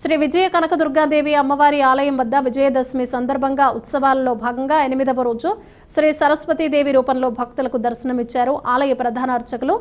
శ్రీ విజయ కనకదుర్గాదేవి అమ్మవారి ఆలయం వద్ద విజయదశమి సందర్భంగా ఉత్సవాలలో భాగంగా ఎనిమిదవ రోజు శ్రీ సరస్వతీదేవి రూపంలో భక్తులకు దర్శనమిచ్చారు. ఆలయ ప్రధాన అర్చకులు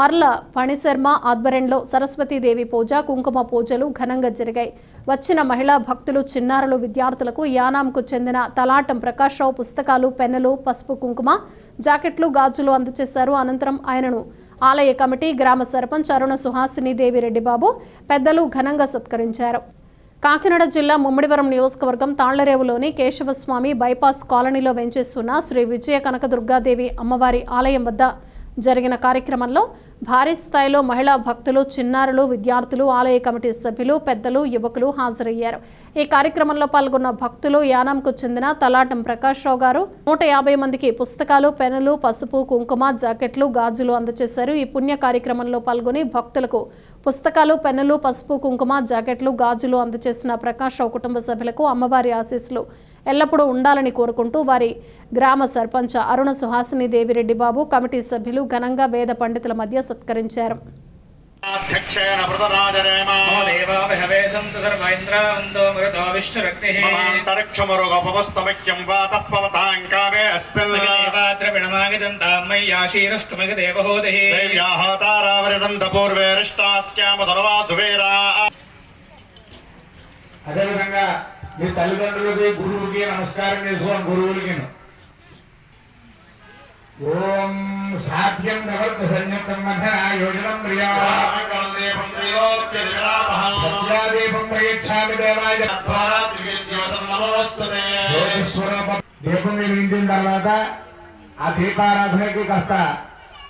మర్ల పణిశర్మ ఆధ్వర్యంలో సరస్వతీదేవి పూజ కుంకుమ పూజలు ఘనంగా జరిగాయి. వచ్చిన మహిళా భక్తులు చిన్నారులు విద్యార్థులకు యానాంకు చెందిన తలాటం ప్రకాశ్రావు పుస్తకాలు పెన్నులు పసుపు కుంకుమ జాకెట్లు గాజులు అందజేశారు అనంతరం ఆయనను ఆలయ కమిటీ గ్రామ సర్పంచ్ అరుణ సుహాసిని దేవి రెడ్డిబాబు పెద్దలు ఘనంగా సత్కరించారు. కాకినాడ జిల్లా ముమ్మిడివరం నియోజకవర్గం తాళ్ళరేవులోని కేశవస్వామి బైపాస్ కాలనీలో వెంచేస్తున్న శ్రీ విజయ కనకదుర్గాదేవి అమ్మవారి ఆలయం వద్ద జరిగిన కార్యక్రమంలో భారీ స్థాయిలో మహిళా భక్తులు చిన్నారులు విద్యార్థులు ఆలయ కమిటీ సభ్యులు పెద్దలు యువకులు హాజరయ్యారు. ఈ కార్యక్రమంలో పాల్గొన్న భక్తులు యానాంకు చెందిన తలాటం ప్రకాశ్రావు గారు నూట యాభై మందికి పుస్తకాలు పెన్నులు పసుపు కుంకుమ జాకెట్లు గాజులు అందజేశారు. ఈ పుణ్య కార్యక్రమంలో పాల్గొని భక్తులకు పుస్తకాలు పెన్నులు పసుపు కుంకుమ జాకెట్లు గాజులు అందజేసిన ప్రకాశ్రావు కుటుంబ సభ్యులకు అమ్మవారి ఆశీస్సులు ఎల్లప్పుడూ ఉండాలని కోరుకుంటూ వారి గ్రామ సర్పంచ్ అరుణ సుహాసిని దేవిరెడ్డి బాబు కమిటీ సభ్యులు ఘనంగా వేద పండితుల మధ్య సత్కరించారు అధ్యక్షేణ ప్రతరాజనేమ मम देवा विहवे सन्तु सर्वैन्द्रावन्दो मरुतो विष्णुरग्निः మమాంతరిక్షమరుగోపవస్తమిత్యం వాతపవతాం కామే అస్మిన్ देवाद्रविणमागतं तां मय्याशीरस्तुमगदेवहूतिः దేవ్యాః తారావరిదంత పూర్వేరిష్టాస్యామ ధర్వాసువేరా అదేవిధంగా మీ తల్లిదండ్రులకి గురువులకి నమస్కారం చేసుకోండి గురువులకి ఓం సాధ్యం నవర్త సన్యతం మధ యోజనం ప్రియా సత్యాదీపం ప్రయచ్ఛామి దేవాయ దీపం వెలిగించిన తర్వాత ఆ దీపారాధనకి కాస్త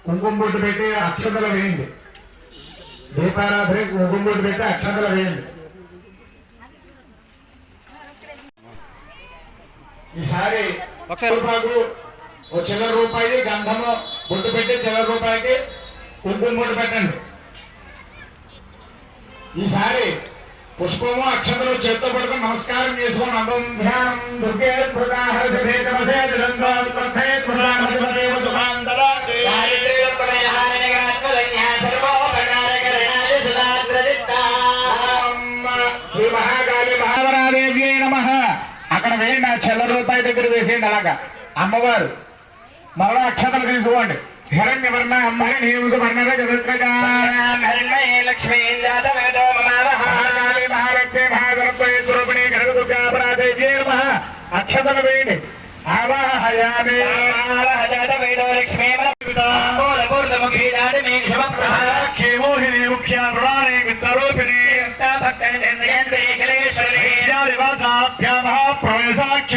కుంకుమ బొట్టు పెట్టి అక్షతలు వేయండి దీపారాధనకి కుంకుమ బొట్టు పెట్టి అక్షతలు వేయండి ఈసారి ఓ చిల్లర రూపాయి గంధము బొట్టు పెట్టి చిల్లర రూపాయికి కుంకుమ బొట్టు పెట్టండి. ఈసారి పుష్పము అక్షతలు చేత్తో పట్టుకుని నమస్కారం చేసుకోండి అందం ధ్యానం. దుర్గే అక్కడ వేయండి ఆ చిల్లర రూపాయి దగ్గర వేసేయండి అలాగా. అమ్మవారు మరలా అక్షతలు తీసుకోండి. హిరణ్య వర్ణ అమ్మని వర్ణ లక్ష్మీ జాతవేదో మమావహ మహాకాళి మహాలక్ష్మి మహాగణపతి స్వరూపిణి కనకదుర్గాపరాదేవి నమ? అక్షతలు వేయండి. ఆవాహయామి. జాతవేదో లక్ష్మీ పూర్ణముఖీ జాతమే క్షమప్రభా మోహిని ముఖ్యానురాణి మిత్రరూపిణి. భక్తని చంద్రయంతే కలేశ్వరి ప్రవేశాఖ్య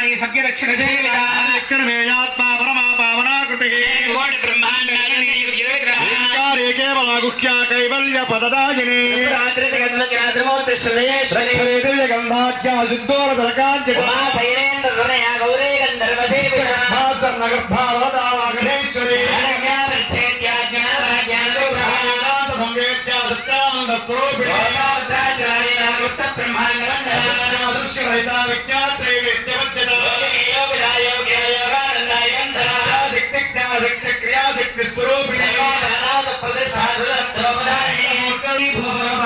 ब्रह्माणी सज्ञ दक्षिण दक्षिणमेयात्मा परमा पावनाकृतिः कोटि ब्रह्माण्डानि केवलागुह्या कैवल्य पददायिनी। रात्रि गन्धाख्या सिद्धोर दलकान्ति भैरेन्द्र धनया गौरे गन्धर्वसेविता सर्वगर्भावदावागणेश्वरी ब्रह्माण्ड दृश्यरहिता विज्ञात्री। ಪ್ರವರಣೆ ಕವಿಭುವ